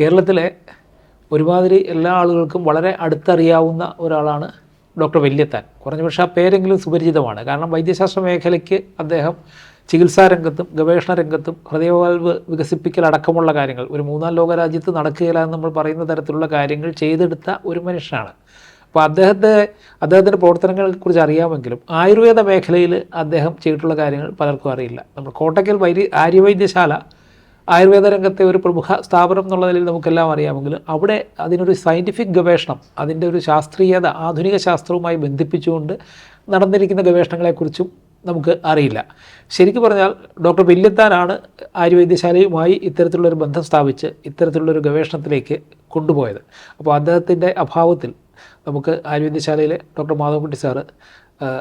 കേരളത്തിലെ ഒരുമാതിരി എല്ലാ ആളുകൾക്കും വളരെ അടുത്തറിയാവുന്ന ഒരാളാണ് ഡോക്ടർ വല്യത്താൻ. കുറഞ്ഞ പക്ഷേ ആ പേരെങ്കിലും സുപരിചിതമാണ്. കാരണം വൈദ്യശാസ്ത്ര മേഖലയ്ക്ക് അദ്ദേഹം ചികിത്സാ രംഗത്തും ഗവേഷണ രംഗത്തും ഹൃദയവാൽവ് വികസിപ്പിക്കൽ അടക്കമുള്ള കാര്യങ്ങൾ ഒരു മൂന്നാം ലോക രാജ്യത്ത് നടക്കുകയില്ല എന്ന് നമ്മൾ പറയുന്ന തരത്തിലുള്ള കാര്യങ്ങൾ ചെയ്തെടുത്ത ഒരു മനുഷ്യനാണ്. അപ്പോൾ അദ്ദേഹത്തെ അദ്ദേഹത്തിന്റെ പ്രവർത്തനങ്ങളെക്കുറിച്ച് അറിയാമെങ്കിലും ആയുർവേദ മേഖലയിൽ അദ്ദേഹം ചെയ്തിട്ടുള്ള കാര്യങ്ങൾ പലർക്കും അറിയില്ല. നമ്മൾ കോട്ടയ്ക്കൽ വൈദ്യ ആര്യവൈദ്യശാല ആയുർവേദ രംഗത്തെ ഒരു പ്രമുഖ സ്ഥാപനം എന്നുള്ള നിലയിൽ നമുക്കെല്ലാം അറിയാമെങ്കിലും അവിടെ അതിനൊരു സയന്റിഫിക് ഗവേഷണം അതിന്റെ ഒരു ശാസ്ത്രീയത ആധുനിക ശാസ്ത്രവുമായി ബന്ധിപ്പിച്ചുകൊണ്ട് നടന്നിരിക്കുന്ന ഗവേഷണങ്ങളെക്കുറിച്ചും നമുക്ക് അറിയില്ല. ശരിക്കും പറഞ്ഞാൽ ഡോക്ടർ വില്യത്താനാണ് ആയുർവൈദ്യശാലയുമായി ഇത്തരത്തിലുള്ളൊരു ബന്ധം സ്ഥാപിച്ച് ഇത്തരത്തിലുള്ളൊരു ഗവേഷണത്തിലേക്ക് കൊണ്ടുപോയത്. അപ്പോൾ അദ്ദേഹത്തിന്റെ അഭാവത്തിൽ നമുക്ക് ആയുർവേദ്യശാലയിലെ ഡോക്ടർ മാധവൻകുട്ടി സാറ്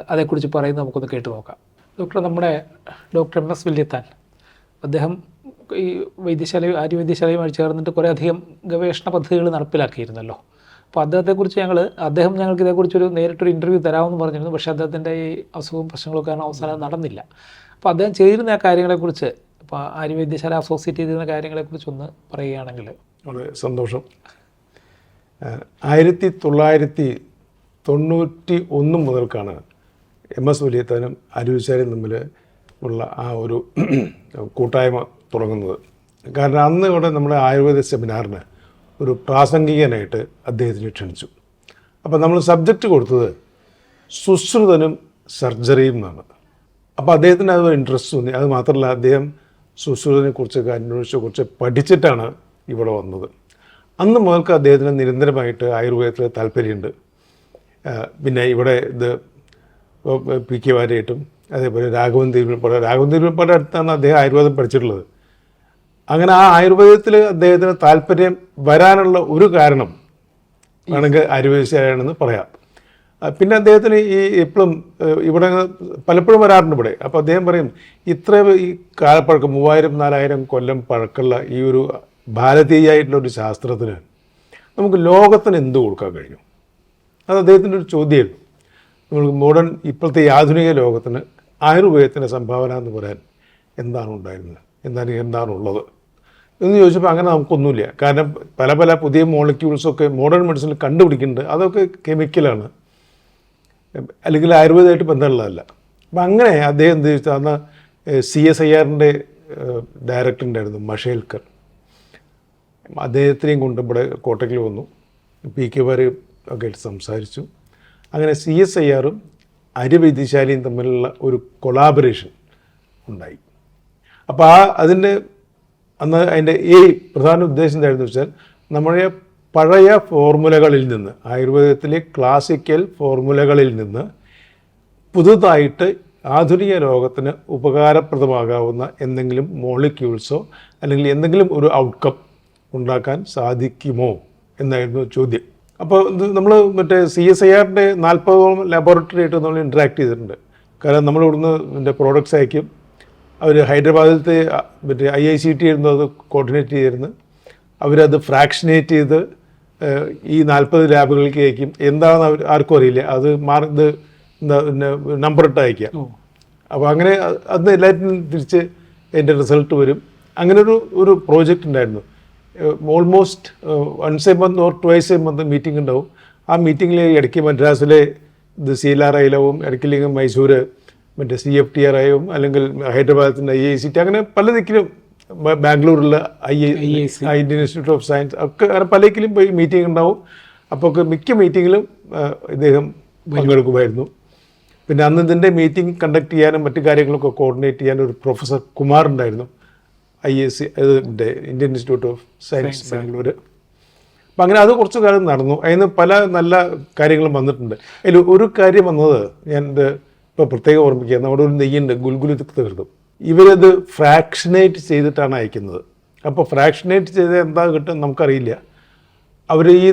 അതേക്കുറിച്ച് പറയുന്നത് നമുക്കൊന്ന് കേട്ടു നോക്കാം. ഡോക്ടർ നമ്മുടെ ഡോക്ടർ എം എസ് വില്യത്താൻ. അദ്ദേഹം ഈ വൈദ്യശാലയും ആര്യവൈദ്യശാലയുമായി ചേർന്നിട്ട് കുറേ അധികം ഗവേഷണ പദ്ധതികൾ നടപ്പിലാക്കിയിരുന്നല്ലോ. അപ്പോൾ അദ്ദേഹത്തെക്കുറിച്ച് ഞങ്ങൾ അദ്ദേഹം ഞങ്ങൾക്ക് ഇതേക്കുറിച്ചൊരു നേരിട്ടൊരു ഇന്റർവ്യൂ തരാമെന്ന് പറഞ്ഞിരുന്നു. പക്ഷേ അദ്ദേഹത്തിന്റെ ഈ അസുഖവും പ്രശ്നങ്ങളും കാരണം അവസാനം നടന്നില്ല. അപ്പോൾ അദ്ദേഹം ചെയ്തിരുന്ന ആ കാര്യങ്ങളെക്കുറിച്ച് ഇപ്പോൾ ആര്യവൈദ്യശാല അസോസിയേറ്റ് ചെയ്തിരുന്ന കാര്യങ്ങളെക്കുറിച്ച് ഒന്ന് പറയുകയാണെങ്കിൽ. വളരെ സന്തോഷം. ആയിരത്തി തൊള്ളായിരത്തി തൊണ്ണൂറ്റി ഒന്ന് മുതൽക്കാണ് എം എസ് വലിയത്താനും അരുവിച്ചാരും തമ്മിൽ ഉള്ള ആ ഒരു കൂട്ടായ്മ തുടങ്ങുന്നത്. കാരണം അന്ന് ഇവിടെ നമ്മുടെ ആയുർവേദ സെമിനാറിന് ഒരു പ്രാസംഗികനായിട്ട് അദ്ദേഹത്തിന് ക്ഷണിച്ചു. അപ്പോൾ നമ്മൾ സബ്ജക്റ്റ് കൊടുത്തത് സുശ്രുതനും സർജറിയും എന്നാണ്. അപ്പോൾ അദ്ദേഹത്തിന് അത് ഇൻട്രസ്റ്റ് തോന്നി അത് മാത്രമല്ല അദ്ദേഹം സുശ്രുതനെ കുറിച്ചൊക്കെ അന്വേഷിച്ച കുറിച്ച് പഠിച്ചിട്ടാണ് ഇവിടെ വന്നത്. അന്ന് മുതൽക്ക് അദ്ദേഹത്തിന് നിരന്തരമായിട്ട് ആയുർവേദത്തിൽ താല്പര്യമുണ്ട്. പിന്നെ ഇവിടെ ഇത് പി കെ വാരയായിട്ടും അതേപോലെ രാഘവൻ തിരുവിൽപ്പാട് രാഘവൻ തിരുവിൽപ്പാട് അടുത്താണ് അദ്ദേഹം ആയുർവേദം പഠിച്ചിട്ടുള്ളത്. അങ്ങനെ ആ ആയുർവേദത്തിൽ അദ്ദേഹത്തിന് താല്പര്യം വരാനുള്ള ഒരു കാരണം വേണമെങ്കിൽ ആയുർവേദശാലയാണെന്ന് പറയാം. പിന്നെ അദ്ദേഹത്തിന് ഈ എപ്പോഴും ഇവിടെ പലപ്പോഴും വരാറുണ്ട് ഇവിടെ. അപ്പോൾ അദ്ദേഹം പറയും ഇത്ര ഈ കാലപ്പഴക്കം മൂവായിരം നാലായിരം കൊല്ലം പഴക്കമുള്ള ഈ ഒരു ഭാരതീയായിട്ടുള്ള ഒരു ശാസ്ത്രത്തിന് നമുക്ക് ലോകത്തിന് എന്ത് കൊടുക്കാൻ കഴിഞ്ഞു? അത് അദ്ദേഹത്തിന്റെ ഒരു ചോദ്യമായിരുന്നു. നമ്മൾ മോഡേൺ ഇപ്പോഴത്തെ ആധുനിക ലോകത്തിന് ആയുർവേദത്തിന്റെ സംഭാവന എന്ന് പറയാൻ എന്താണ് ഉണ്ടായിരുന്നത്? എന്താണ് എന്താണ് ഉള്ളത് എന്ന് ചോദിച്ചപ്പോൾ അങ്ങനെ നമുക്കൊന്നുമില്ല. കാരണം പല പല പുതിയ മോളിക്യൂൾസൊക്കെ മോഡേൺ മെഡിസിനിൽ കണ്ടുപിടിക്കുന്നുണ്ട്. അതൊക്കെ കെമിക്കലാണ് അല്ലെങ്കിൽ ആയുർവേദമായിട്ട് ബന്ധമുള്ളതല്ല. അപ്പം അങ്ങനെ അദ്ദേഹം എന്ത് ചോദിച്ചാൽ അന്ന് സി എസ് ഐ ആറിന്റെ ഡയറക്ടർ ഉണ്ടായിരുന്നു മഷേൽക്കർ. അദ്ദേഹത്തിനെയും കൊണ്ട് ഇവിടെ കോട്ടയ്ക്കിൽ വന്നു. പി കെ വാര് ഒക്കെ സംസാരിച്ചു. അങ്ങനെ സി എസ് ഐ ആറും അരിവൈദ്യശാലയും തമ്മിലുള്ള ഒരു കൊളാബറേഷൻ ഉണ്ടായി. അപ്പോൾ ആ അതിന്റെ അന്ന് അതിന്റെ ഈ പ്രധാന ഉദ്ദേശം എന്തായിരുന്നു വെച്ചാൽ നമ്മുടെ പഴയ ഫോർമുലകളിൽ നിന്ന് ആയുർവേദത്തിലെ ക്ലാസിക്കൽ ഫോർമുലകളിൽ നിന്ന് പുതുതായിട്ട് ആധുനിക രോഗത്തിന് ഉപകാരപ്രദമാകാവുന്ന എന്തെങ്കിലും മോളിക്യൂൾസോ അല്ലെങ്കിൽ എന്തെങ്കിലും ഒരു ഔട്ട്കം ഉണ്ടാക്കാൻ സാധിക്കുമോ എന്നായിരുന്നു ചോദ്യം. അപ്പോൾ ഇത് നമ്മൾ മറ്റേ സി എസ് ഐ ആറിന്റെ നാൽപ്പതോളം ലബോറട്ടറി ആയിട്ട് നമ്മൾ ഇൻട്രാക്ട് ചെയ്തിട്ടുണ്ട്. കാരണം നമ്മൾ ഇവിടുന്ന് ഇതിന്റെ പ്രോഡക്റ്റ്സ് അയക്കും. അവർ ഹൈദരാബാദിലത്തെ മറ്റേ ഐ ഐ സി ടി ആയിരുന്നു അത് കോർഡിനേറ്റ് ചെയ്തിരുന്നു അവരത് ഫ്രാക്ഷനേറ്റ് ചെയ്ത് ഈ നാൽപ്പത് ലാബുകളിലേക്ക് അയക്കും. എന്താണെന്ന് അവർ ആർക്കും അറിയില്ല. അത് മാറി ഇത് എന്താ പിന്നെ നമ്പർ ഇട്ട് അയക്കാം അപ്പോൾ അങ്ങനെ അന്ന് എല്ലാറ്റിനും തിരിച്ച് അതിന്റെ റിസൾട്ട് വരും. അങ്ങനെ ഒരു ഒരു പ്രോജക്റ്റ് ഉണ്ടായിരുന്നു. Almost once a month or twice a month meeting ഉണ്ടാവും. ആ മീറ്റിങ്ങിൽ ഇടയ്ക്ക് മദ്രാസിലെ ഇത് സി എൽ ആർ ഐലവും ഇടയ്ക്കില്ലെങ്കിൽ മൈസൂർ മറ്റേ സി എഫ് ടി ആർ ഐയും അല്ലെങ്കിൽ ഹൈദരാബാദത്തിന്റെ ഐ ഐ സി ടി അങ്ങനെ പല ദിക്കിലും ബാംഗ്ലൂരിലുള്ള I I Indian Institute of Science ഒക്കെ അങ്ങനെ പല ദിക്കിലും പോയി മീറ്റിംഗ് ഉണ്ടാവും. അപ്പോൾ ഒക്കെ മിക്ക മീറ്റിങ്ങിലും ഇദ്ദേഹം പങ്കെടുക്കുമായിരുന്നു. പിന്നെ അന്ന് ഇതിന്റെ മീറ്റിംഗ് കണ്ടക്ട് ചെയ്യാനും മറ്റു കാര്യങ്ങളൊക്കെ കോർഡിനേറ്റ് ചെയ്യാനും ഒരു പ്രൊഫസർ കുമാർ ഉണ്ടായിരുന്നു. ഐ എസ് സി ഇതിന്റെ Indian Institute of Science Bangalore അപ്പം അങ്ങനെ അത് കുറച്ച് കാലം നടന്നു. അതിന് പല നല്ല കാര്യങ്ങളും വന്നിട്ടുണ്ട്. അതിൽ ഒരു കാര്യം വന്നത് ഞാൻ ഇത് ഇപ്പോൾ പ്രത്യേകം ഓർമ്മിക്കുക നമ്മുടെ ഒരു നെയ്യുണ്ട് ഗുൽഗുലി തീർത്ഥം ഇവരത് ഫ്രാക്ഷനേറ്റ് ചെയ്തിട്ടാണ് അയക്കുന്നത്. അപ്പോൾ ഫ്രാക്ഷനേറ്റ് ചെയ്ത് എന്താ കിട്ടും നമുക്കറിയില്ല. അവർ ഈ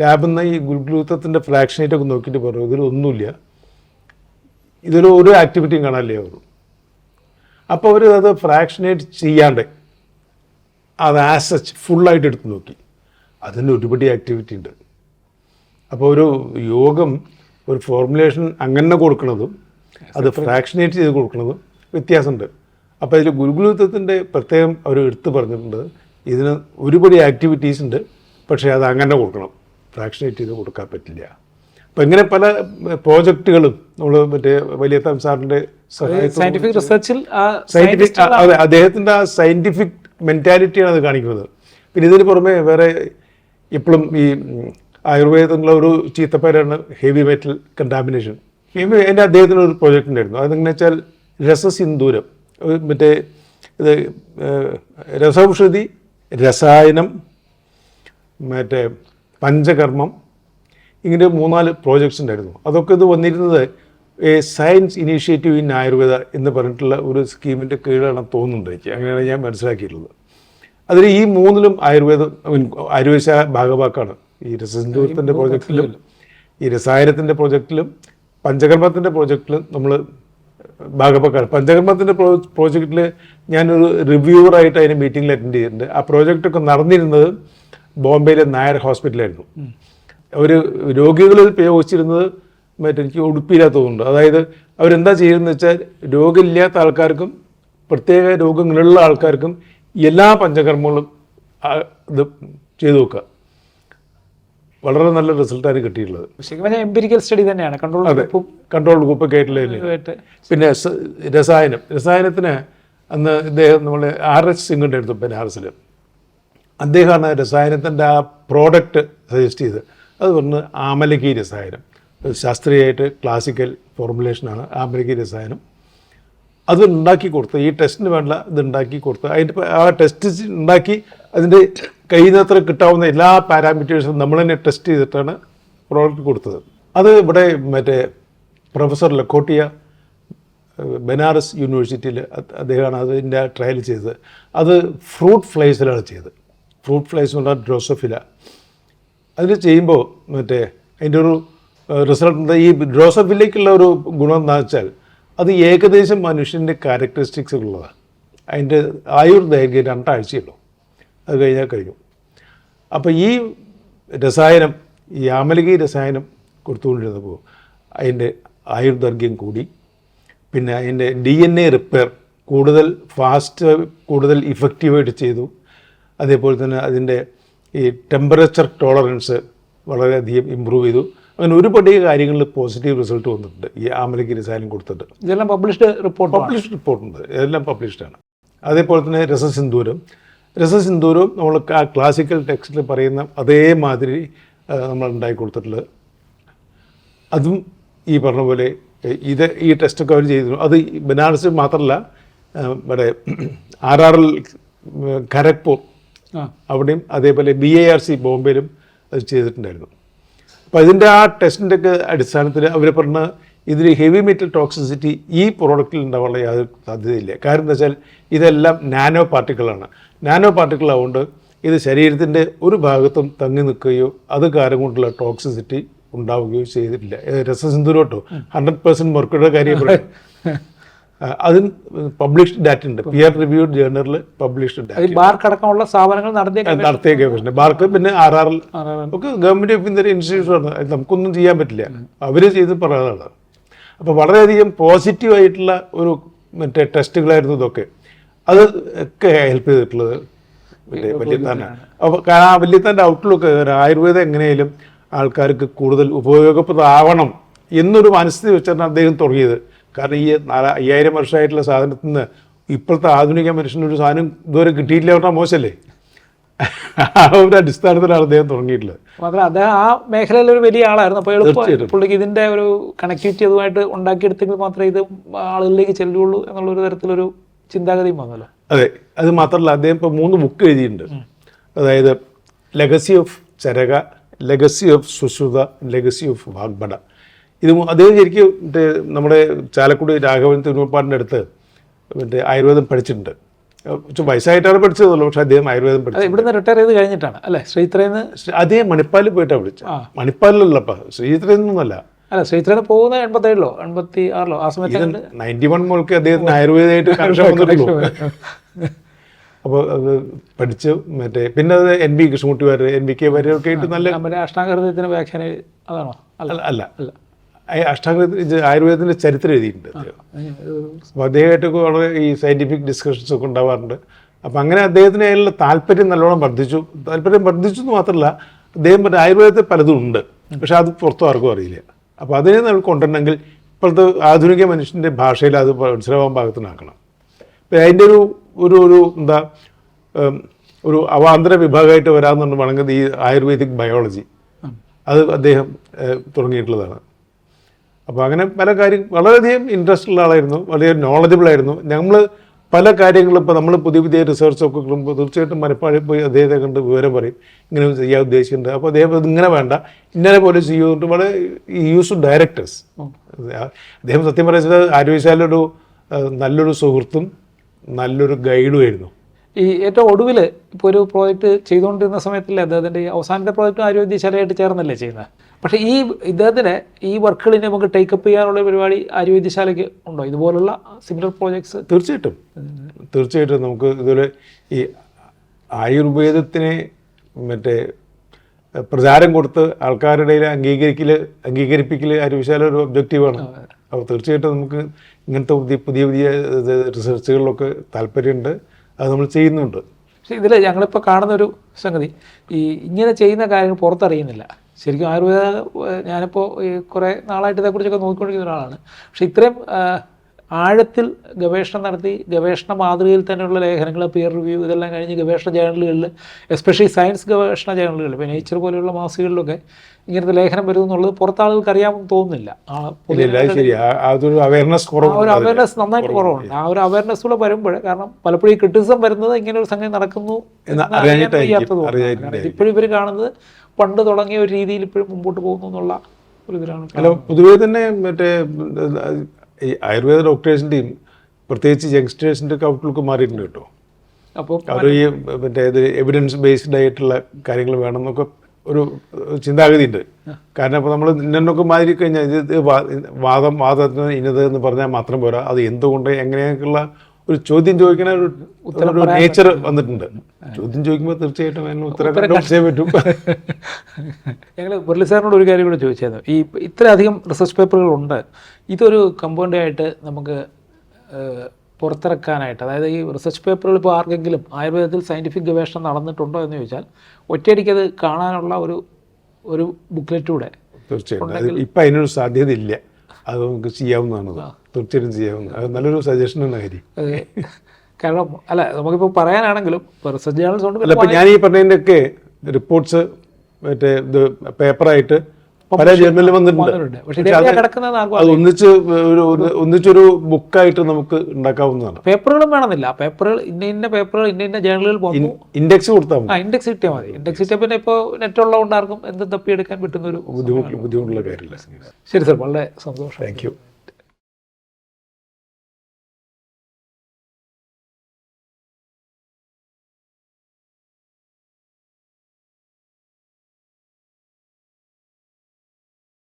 ലാബിൽ നിന്ന് ഈ ഗുൽഗുലുത്തത്തിന്റെ ഫ്രാക്ഷനേറ്റ് ഒക്കെ നോക്കിയിട്ട് പറഞ്ഞു ഇതിലൊന്നുമില്ല. ഇതിൽ ഒരു ആക്ടിവിറ്റിയും കാണാനില്ലേ അവർ അപ്പോൾ അവർ അത് ഫ്രാക്ഷനേറ്റ് ചെയ്യാണ്ട് അത് ആസ് ആസച്ച് ഫുള്ളായിട്ട് എടുത്ത് നോക്കി. അതിന് ഒരുപടി ആക്ടിവിറ്റി ഉണ്ട്. അപ്പോൾ ഒരു യോഗം ഒരു ഫോർമുലേഷൻ അങ്ങനെ കൊടുക്കുന്നതും അത് ഫ്രാക്ഷനേറ്റ് ചെയ്ത് കൊടുക്കുന്നതും വ്യത്യാസമുണ്ട്. അപ്പോൾ അതിൽ ഗുരുഗുരുത്വത്തിന്റെ പ്രത്യേകം അവർ എടുത്തു പറഞ്ഞിട്ടുണ്ട്. ഇതിന് ഒരുപടി ആക്ടിവിറ്റീസ് ഉണ്ട്. പക്ഷേ അത് അങ്ങനെ കൊടുക്കണം. ഫ്രാക്ഷനേറ്റ് ചെയ്ത് കൊടുക്കാൻ പറ്റില്ല. അപ്പം ഇങ്ങനെ പല പ്രോജക്റ്റുകളും നമ്മൾ മറ്റേ വലിയ സാറിന്റെ സയന്റിഫിക് റിസർച്ചിൽ സയന്റിഫിക് അതെ അദ്ദേഹത്തിന്റെ ആ സയന്റിഫിക് മെന്റാലിറ്റിയാണ് അത് കാണിക്കുന്നത്. പിന്നെ ഇതിന് പുറമെ വേറെ ഇപ്പോഴും ഈ ആയുർവേദത്തിലുള്ള ഒരു ചീത്തപ്പേരാണ് ഹെവി മെറ്റൽ കണ്ടാമിനേഷൻ ഹെവി എന്റെ അദ്ദേഹത്തിന് ഒരു പ്രോജക്റ്റ് ഉണ്ടായിരുന്നു. അതെങ്ങനെ വെച്ചാൽ രസസിന്ദൂരം. മറ്റേ ഇത് രസൌഷധി രസായനം മറ്റേ പഞ്ചകർമ്മം ഇങ്ങനെ മൂന്നാൽ പ്രോജക്ട്സ് ഉണ്ടായിരുന്നു. അതൊക്കെ ഇത് വന്നിരുന്നത് സയൻസ് ഇനീഷ്യേറ്റീവ് ഇൻ ആയുർവേദ എന്ന് പറഞ്ഞിട്ടുള്ള ഒരു സ്കീമിന്റെ കീഴിലാണ് തോന്നുന്നുണ്ട് എനിക്ക്. അങ്ങനെയാണ് ഞാൻ മനസ്സിലാക്കിയിട്ടുള്ളത്. അതിൽ ഈ മൂന്നിലും ആയുർവേദം I mean, ആയുർവേദ ഭാഗവാക്കാണ്. ഈ രസസിന്ധൂരത്തിന്റെ പ്രോജക്റ്റിലും ഈ രസായനത്തിന്റെ പ്രോജക്റ്റിലും പഞ്ചകർമ്മത്തിന്റെ പ്രോജക്റ്റിലും നമ്മൾ ഭാഗവാക്കാണ്. പഞ്ചകർമ്മത്തിന്റെ പ്രോ പ്രോജക്റ്റിൽ ഞാനൊരു റിവ്യൂവറായിട്ട് അതിന് മീറ്റിങ്ങിൽ അറ്റൻഡ് ചെയ്തിട്ടുണ്ട്. ആ പ്രോജക്റ്റൊക്കെ നടന്നിരുന്നത് ബോംബെയിലെ നായർ ഹോസ്പിറ്റലായിരുന്നു അവർ രോഗികളിൽ പ്രയോഗിച്ചിരുന്നത് മറ്റേ എനിക്ക് ഉടുപ്പിയില്ലാ തോന്നുന്നുണ്ട് അതായത് അവരെന്താ ചെയ്യുന്നത് വെച്ചാൽ രോഗമില്ലാത്ത ആൾക്കാർക്കും പ്രത്യേക രോഗങ്ങളുള്ള ആൾക്കാർക്കും എല്ലാ പഞ്ചകർമ്മങ്ങളും ഇത് ചെയ്തു നോക്കുക വളരെ നല്ല റിസൾട്ടാണ് കിട്ടിയിട്ടുള്ളത്. ശരിക്കും എംപിരിക്കൽ സ്റ്റഡി തന്നെയാണ്. കൺട്രോൾ ഗ്രൂപ്പ് കൺട്രോൾ ഗ്രൂപ്പൊക്കെ ആയിട്ടുള്ള പിന്നെ രസായനം. രസായനത്തിന് അന്ന് ഇദ്ദേഹം നമ്മൾ ആർ എസ് സിംഗിന്റെ അടുത്ത് ബനാറസിൽ അദ്ദേഹമാണ് രസായനത്തിന്റെ ആ പ്രോഡക്റ്റ് സജസ്റ്റ് ചെയ്തത്. അത് പറഞ്ഞ് ആമലകി രസായനം. ശാസ്ത്രീയമായിട്ട് ക്ലാസിക്കൽ ഫോർമുലേഷനാണ് ആമലകി രസായനം. അത് ഉണ്ടാക്കി കൊടുത്ത് ഈ ടെസ്റ്റിന് വേണ്ട ഇത് ഉണ്ടാക്കി കൊടുത്ത് അതിന്റെ ആ ടെസ്റ്റ് ഉണ്ടാക്കി അതിന്റെ കഴിയുന്നത്ര കിട്ടാവുന്ന എല്ലാ പാരാമീറ്റേഴ്സും നമ്മൾ തന്നെ ടെസ്റ്റ് ചെയ്തിട്ടാണ് പ്രോഡക്റ്റ് കൊടുത്തത്. അത് ഇവിടെ മറ്റേ പ്രൊഫസർ ലക്കോട്ടിയ ബനാറസ് യൂണിവേഴ്സിറ്റിയിൽ അദ്ദേഹമാണ് അതിന്റെ ട്രയൽ ചെയ്തത്. അത് ഫ്രൂട്ട് ഫ്ലൈസിലാണ് ചെയ്തത്. ഫ്രൂട്ട് ഫ്ലൈസ് എന്ന് ഡ്രോസഫില അതിൽ ചെയ്യുമ്പോൾ മറ്റേ അതിന്റെ ഒരു റിസൾട്ട് ഈ ഡ്രോസഫിലേക്കുള്ള ഒരു ഗുണം എന്താ വെച്ചാൽ അത് ഏകദേശം മനുഷ്യന്റെ ക്യാരക്ടറിസ്റ്റിക്സ് ഉള്ളതാണ് അതിന്റെ ആയുർദൈർഘ്യം രണ്ടാഴ്ചയുള്ളൂ. അത് കഴിഞ്ഞാൽ കഴിഞ്ഞു. അപ്പോൾ ഈ രസായനം ഈ ആമലകി രസായനം കൊടുത്തുകൊണ്ടിരുന്നപ്പോൾ അതിന്റെ ആയുർദൈർഘ്യം കൂടി. പിന്നെ അതിന്റെ ഡി എൻ എ റിപ്പയർ കൂടുതൽ ഫാസ്റ്റ് കൂടുതൽ ഇഫക്റ്റീവായിട്ട് ചെയ്തു. അതേപോലെ തന്നെ അതിന്റെ ഈ ടെമ്പറേച്ചർ ടോളറൻസ് വളരെയധികം ഇമ്പ്രൂവ് ചെയ്തു. അങ്ങനെ ഒരുപടി കാര്യങ്ങളിൽ പോസിറ്റീവ് റിസൾട്ട് വന്നിട്ടുണ്ട്. ഈ ആമലക്ക് രസായനം കൊടുത്തിട്ട്. ഇതെല്ലാം പബ്ലിഷ്ഡ് റിപ്പോർട്ട് പബ്ലിഷ്ഡ് റിപ്പോർട്ടുണ്ട് ഇതെല്ലാം പബ്ലിഷ്ഡ് ആണ്. അതേപോലെ തന്നെ രസസിന്ദൂരം. രസസിന്ദൂരം നമ്മൾ ആ ക്ലാസിക്കൽ ടെക്സ്റ്റിൽ പറയുന്ന അതേമാതിരി നമ്മൾ ഉണ്ടാക്കി കൊടുത്തിട്ടുള്ളത് അതും ഈ പറഞ്ഞ പോലെ ഇത് ഈ ടെസ്റ്റൊക്കെ അവർ ചെയ്തിരുന്നു. അത് ബനാറസ് മാത്രമല്ല ഇവിടെ ആർ ആർ എൽ ഖരഗ്പൂർ അവിടെയും അതേപോലെ ബി എ ആർ സി ബോംബെയിലും അത് ചെയ്തിട്ടുണ്ടായിരുന്നു. അപ്പോൾ അതിന്റെ ആ ടെസ്റ്റിന്റെ ഒക്കെ അടിസ്ഥാനത്തിൽ അവർ പറഞ്ഞ ഇതിൽ ഹെവി മെറ്റൽ ടോക്സിസിറ്റി ഈ പ്രോഡക്റ്റിൽ ഉണ്ടാവാനുള്ള യാതൊരു സാധ്യതയില്ല. കാരണം എന്താ വെച്ചാൽ ഇതെല്ലാം നാനോ പാർട്ടിക്കിളാണ് നാനോ പാർട്ടിക്കിൾ ആവുകൊണ്ട് ഇത് ശരീരത്തിന്റെ ഒരു ഭാഗത്തും തങ്ങി നിൽക്കുകയോ അത് കാരണം കൊണ്ടുള്ള ടോക്സിസിറ്റി ഉണ്ടാവുകയോ ചെയ്തിട്ടില്ല. രസസിന്ധുരോട്ടോ? ഹൺഡ്രഡ് പെർസെന്റ് മെർക്കുറിയുടെ കാര്യം അതിന് പബ്ലിഷ്ഡ് ഡാറ്റ ഉണ്ട്. പിയർ റിവ്യൂഡ് ജേണലിൽ പബ്ലിഷ്ഡ് ഡാറ്റ ബാർക്ക് അടക്കമുള്ള സ്ഥാപനങ്ങൾ നടത്തിയ നടത്തിയ ഗവേഷണം ബാർക്ക് പിന്നെ ആർ ആർ ഒക്കെ ഗവൺമെന്റ് ഓഫ് ഇന്ത്യ ഇൻസ്റ്റിറ്റ്യൂഷനാണ് ആണ്. നമുക്കൊന്നും ചെയ്യാൻ പറ്റില്ല. അവർ ചെയ്ത് പറയുന്നതാണ്. അപ്പോൾ വളരെയധികം പോസിറ്റീവ് ആയിട്ടുള്ള ഒരു മറ്റേ ടെസ്റ്റുകളായിരുന്നു ഇതൊക്കെ. അത് ഒക്കെ ഹെൽപ്പ് ചെയ്തിട്ടുള്ളത് വലിയ വല്യത്താനാണ് അപ്പോൾ കാരണം ആ വല്യത്താന്റെ ഔട്ട്ലുക്ക് ആയുർവേദം എങ്ങനെയും ആൾക്കാർക്ക് കൂടുതൽ ഉപയോഗപ്രദമാവണം എന്നൊരു മനസ്സിൽ വെച്ചാണ് അദ്ദേഹം തുടങ്ങിയത്. കാരണം ഈ നാല അയ്യായിരം വർഷമായിട്ടുള്ള സാധനത്തിൽ നിന്ന് ഇപ്പോഴത്തെ ആധുനിക മനുഷ്യനൊരു സാധനം ഇതുവരെ കിട്ടിയിട്ടില്ല പറഞ്ഞാൽ മോശമല്ലേ ആ ഒരു അടിസ്ഥാനത്തിലാണ് അദ്ദേഹം തുടങ്ങിയിട്ടുള്ളത്. മാത്രമല്ല അദ്ദേഹം ആ മേഖലയിൽ ഒരു വലിയ ആളായിരുന്നു. അപ്പോൾ എളുപ്പം. പുള്ളിക്ക് ഇതിന്റെ ഒരു കണക്ടിവിറ്റി അതുമായിട്ട് ഉണ്ടാക്കിയെടുത്തെങ്കിൽ മാത്രമേ ഇത് ആളുകളിലേക്ക് ചെല്ലുള്ളൂ എന്നുള്ളൊരു തരത്തിലൊരു ചിന്താഗതിയും വന്നല്ലോ. അതെ അത് മാത്രമല്ല അദ്ദേഹം ഇപ്പോൾ മൂന്ന് ബുക്ക് എഴുതിയിട്ടുണ്ട്. അതായത് legacy of Charaka legacy of Sushruta legacy of Vagbhata ഇത് അദ്ദേഹം ശരിക്കും മറ്റേ നമ്മുടെ ചാലക്കുടി രാഘവൻ തിരുവപ്പാടിന്റെ അടുത്ത് മറ്റേ ആയുർവേദം പഠിച്ചിട്ടുണ്ട്. വയസ്സായിട്ടാണ് പഠിച്ചതല്ലോ പക്ഷെ അദ്ദേഹം ആയുർവേദം പഠിച്ചത് പഠിച്ചു ഇവിടുന്ന് റിട്ടയർ ചെയ്ത് കഴിഞ്ഞിട്ടാണ്. അല്ലേ? ശ്രീത്രയിൽ നിന്ന് അദ്ദേഹം മണിപ്പാലിൽ പോയിട്ടാണ് പഠിച്ചത് ആ. മണിപ്പാലിലല്ലപ്പ ശ്രീധരനൊന്നുമല്ല അല്ല ശ്രീത്രയിൽ പോകുന്ന എൺപത്തേഴിലോ? എൺപത്തി ആറിലോ ആ സമയത്ത് നയന്റി വൺ മുതൽക്ക് അദ്ദേഹത്തിന് ആയുർവേദമായിട്ട് കണക്ഷൻ വന്നിട്ടുള്ളൂ. അപ്പോൾ അത് പഠിച്ച് മറ്റേ പിന്നെ അത് എൻ ബി കൃഷ്ണൻകുട്ടി വരെ എൻ ബി കെ വാര്യരൊക്കെ ആയിട്ട് നല്ല അഷ്ടാംഗഹൃദയത്തിന് വ്യാഖ്യാനം അതാണോ? അല്ല. അല്ല. അഷ്ടാംഗ ഇത് ആയുർവേദത്തിന്റെ ചരിത്രം എഴുതിയിട്ടുണ്ട് അപ്പോൾ അദ്ദേഹമായിട്ടൊക്കെ വളരെ ഈ സയന്റിഫിക് ഡിസ്കഷൻസ് ഒക്കെ ഉണ്ടാവാറുണ്ട്. അപ്പം അങ്ങനെ അദ്ദേഹത്തിന് അതിലുള്ള താല്പര്യം നല്ലോണം വർദ്ധിച്ചു. താല്പര്യം വർദ്ധിച്ചു എന്ന് മാത്രമല്ല അദ്ദേഹം പറഞ്ഞ ആയുർവേദത്തിൽ പലതും ഉണ്ട്. പക്ഷെ അത് പുറത്തും ആർക്കും അറിയില്ല. അപ്പോൾ അതിനെ നമ്മൾ കൊണ്ടുവരണമെങ്കിൽ ഇപ്പോഴത്തെ ആധുനിക മനുഷ്യന്റെ ഭാഷയിൽ അത് മനസ്സിലാവാൻ പാകത്തിനാക്കണം. ഇപ്പം അതിന്റെ ഒരു ഒരു ഒരു എന്താ ഒരു അവാന്തര വിഭാഗമായിട്ട് വരാമെന്നുണ്ട് വേണമെങ്കിൽ ഈ ആയുർവേദിക് ബയോളജി അത് അദ്ദേഹം തുടങ്ങിയിട്ടുള്ളതാണ്. അപ്പോൾ അങ്ങനെ പല കാര്യം വളരെയധികം ഇൻട്രസ്റ്റ് ഉള്ള ആളായിരുന്നു. വളരെ നോളജബിൾ ആയിരുന്നു. നമ്മൾ പല കാര്യങ്ങളും ഇപ്പോൾ നമ്മൾ പുതിയ പുതിയ റിസർച്ച് ഒക്കെ കിട്ടുമ്പോൾ തീർച്ചയായിട്ടും മനപ്പാടി പോയി അദ്ദേഹത്തെ കണ്ട് വിവരം പറയും. ഇങ്ങനെ ചെയ്യാൻ ഉദ്ദേശിക്കുന്നുണ്ട് അപ്പോൾ അദ്ദേഹം ഇങ്ങനെ വേണ്ട. ഇന്നലെ പോലെ ചെയ്യുന്നുണ്ട് വളരെ യൂസ് ഡയറക്ടേഴ്സ് അദ്ദേഹം സത്യം പറയുന്നത് ആരോഗ്യശാലൊരു നല്ലൊരു സുഹൃത്തും നല്ലൊരു ഗൈഡും ആയിരുന്നു. ഈ ഏറ്റവും ഒടുവിൽ ഇപ്പോൾ ഒരു പ്രോജക്റ്റ് ചെയ്തുകൊണ്ടിരുന്ന സമയത്തല്ലേ അദ്ദേഹത്തിന്റെ അവസാനത്തെ പ്രോജക്റ്റ് ആരോഗ്യശാലയായിട്ട് ചേർന്നല്ലേ ചെയ്യുന്നത് പക്ഷേ ഈ ഇദ്ദേഹത്തിന് ഈ വർക്കുകളിനെ നമുക്ക് ടേക്കപ്പ് ചെയ്യാനുള്ള പരിപാടി ആരോഗ്യശാലയ്ക്ക് ഉണ്ടോ? ഇതുപോലുള്ള സിമിലർ പ്രോജക്ട്സ് തീർച്ചയായിട്ടും. തീർച്ചയായിട്ടും നമുക്ക് ഇതുപോലെ ഈ ആയുർവേദത്തിനെ മറ്റേ പ്രചാരം കൊടുത്ത് ആൾക്കാരുടെ അംഗീകരിക്കൽ അംഗീകരിപ്പിക്കൽ ആരോഗ്യശാല ഒരു ഒബ്ജക്റ്റീവാണ് അപ്പോൾ തീർച്ചയായിട്ടും നമുക്ക് ഇങ്ങനത്തെ പുതിയ പുതിയ പുതിയ റിസർച്ചുകളിലൊക്കെ താല്പര്യമുണ്ട്. അത് നമ്മൾ ചെയ്യുന്നുണ്ട്. പക്ഷേ ഇതിൽ ഞങ്ങളിപ്പോൾ കാണുന്ന ഒരു സംഗതി ഈ ഇങ്ങനെ ചെയ്യുന്ന കാര്യങ്ങൾ പുറത്തറിയുന്നില്ല. ശരിക്കും ആയുർവേദ ഞാനിപ്പോൾ കുറേ നാളായിട്ട് ഇതേക്കുറിച്ചൊക്കെ നോക്കിക്കൊണ്ടിരിക്കുന്ന ഒരാളാണ്. പക്ഷേ ഇത്രയും ആഴത്തിൽ ഗവേഷണം നടത്തി ഗവേഷണ മാതൃകയിൽ തന്നെയുള്ള ലേഖനങ്ങൾ പിയർ റിവ്യൂ ഇതെല്ലാം കഴിഞ്ഞ് ഗവേഷണ ജേണലുകളിൽ എസ്പെഷ്യലി സയൻസ് ഗവേഷണ ജേണലുകളിൽ ഇപ്പോൾ നേച്ചർ പോലെയുള്ള മാസികകളിലൊക്കെ ഇങ്ങനത്തെ ലേഖനം വരും എന്നുള്ളത് പുറത്താളുകൾക്ക് അറിയാമെന്ന് തോന്നുന്നില്ല അവയർനെസ് ഒരു അവയർനെസ് നന്നായിട്ട് കുറവുണ്ട്. ആ ഒരു അവയർനെസ് കൂടെ വരുമ്പോൾ കാരണം പലപ്പോഴും ഈ ക്രിറ്റിസം വരുന്നത് ഇങ്ങനെ ഒരു സംഗതി നടക്കുന്നു ഇപ്പോഴും ഇവർ കാണുന്നത് പണ്ട് തുടങ്ങിയ ഒരു രീതിയിൽ ഇപ്പോഴും മുമ്പോട്ട് പോകുന്നു എന്നുള്ള ഒരു ഇതിലാണ്. അല്ല പൊതുവേ തന്നെ മറ്റേ ഈ ആയുർവേദ ഡോക്ടേഴ്സിന്റെയും പ്രത്യേകിച്ച് യങ്സ്റ്റേഴ്സിന്റെ ഒക്കെ ഔട്ട്ലുക്ക് മാറിയിട്ടുണ്ട് കേട്ടോ. അപ്പോൾ അവർ ഈ മറ്റേ ഇത് എവിഡൻസ് ബേസ്ഡ് ആയിട്ടുള്ള കാര്യങ്ങൾ വേണമെന്നൊക്കെ ഒരു ചിന്താഗതി ഉണ്ട് കാരണം ഇപ്പോൾ നമ്മൾ ഇന്നൊക്കെ മാതിരി കഴിഞ്ഞാൽ ഇത് വാദം വാദത്തിന് ഇന്നത് എന്ന് പറഞ്ഞാൽ മാത്രം പോരാ. അത് എന്തുകൊണ്ട് എങ്ങനെയൊക്കെയുള്ള ഒരു ചോദ്യം ചോദിക്കണ ഒരു ഒരു നേച്ചർ വന്നിട്ടുണ്ട്. ചോദ്യം ചോദിക്കുമ്പോൾ തീർച്ചയായിട്ടും അതിന് ഉത്തരം ചെയ്യാൻ പറ്റും. ഞങ്ങൾ മുരളി സാറിനോട് ഒരു കാര്യം കൂടെ ചോദിച്ചായിരുന്നു. ഈ ഇത്രയധികം റിസർച്ച് പേപ്പറുകൾ ഉണ്ട്. ഇതൊരു കമ്പൗണ്ട് ആയിട്ട് നമുക്ക് പുറത്തിറക്കാനായിട്ട് അതായത് ഈ റിസർച്ച് പേപ്പറുകൾ ഇപ്പോൾ ആർക്കെങ്കിലും ആയുർവേദത്തിൽ സയന്റിഫിക് ഗവേഷണം നടന്നിട്ടുണ്ടോ എന്ന് ചോദിച്ചാൽ ഒറ്റയടിക്ക് അത് കാണാനുള്ള ഒരു ഒരു ബുക്ക്ലെറ്റൂടെ തീർച്ചയായിട്ടും. ഇപ്പം അതിനൊരു സാധ്യത ഇല്ല അത് നമുക്ക് ചെയ്യാവുന്നതാണ് തീർച്ചയായിട്ടും ചെയ്യാവുന്ന അത് നല്ലൊരു സജഷനാണ് ഹരി കാരണം അല്ല നമുക്കിപ്പോൾ പറയാനാണെങ്കിലും റിസർച്ച് ജേണൽസ് അല്ല ഇപ്പം ഞാൻ ഈ പറഞ്ഞതിന്റെയൊക്കെ റിപ്പോർട്ട്സ് മറ്റേ ഇത് പേപ്പറായിട്ട് പല ജേർണലിൽ വന്നിട്ടുണ്ട്. അത് ഒന്നിച്ച് ഒരു ഒന്ന് ഒന്നിച്ചൊരു ബുക്കായിട്ട് നമുക്ക് ഉണ്ടാക്കാവുന്നതാണ്. പേപ്പറുകളും വേണമെന്നില്ല. പേപ്പറുകൾ ഇന്ന ഇന്ന പേപ്പറുകൾ ഇന്ന ഇന്ന ജേണലുകൾ വന്നു. ഇൻഡെക്സ് കൊടുത്താൽ മതി. ഇൻഡെക്സ് കിട്ടിയാൽ മതി. ഇൻഡെക്സ് കിട്ടിയാൽ പിന്നെ ഇപ്പോൾ നെറ്റ് ഉള്ളതുകൊണ്ട് ആർക്കും എന്തും തപ്പിയെടുക്കാൻ പറ്റുന്ന ഒരു ബുദ്ധിമുട്ട് ബുദ്ധിമുട്ടുള്ള കാര്യമില്ല ശരി സർ. വളരെ സന്തോഷം. Thank you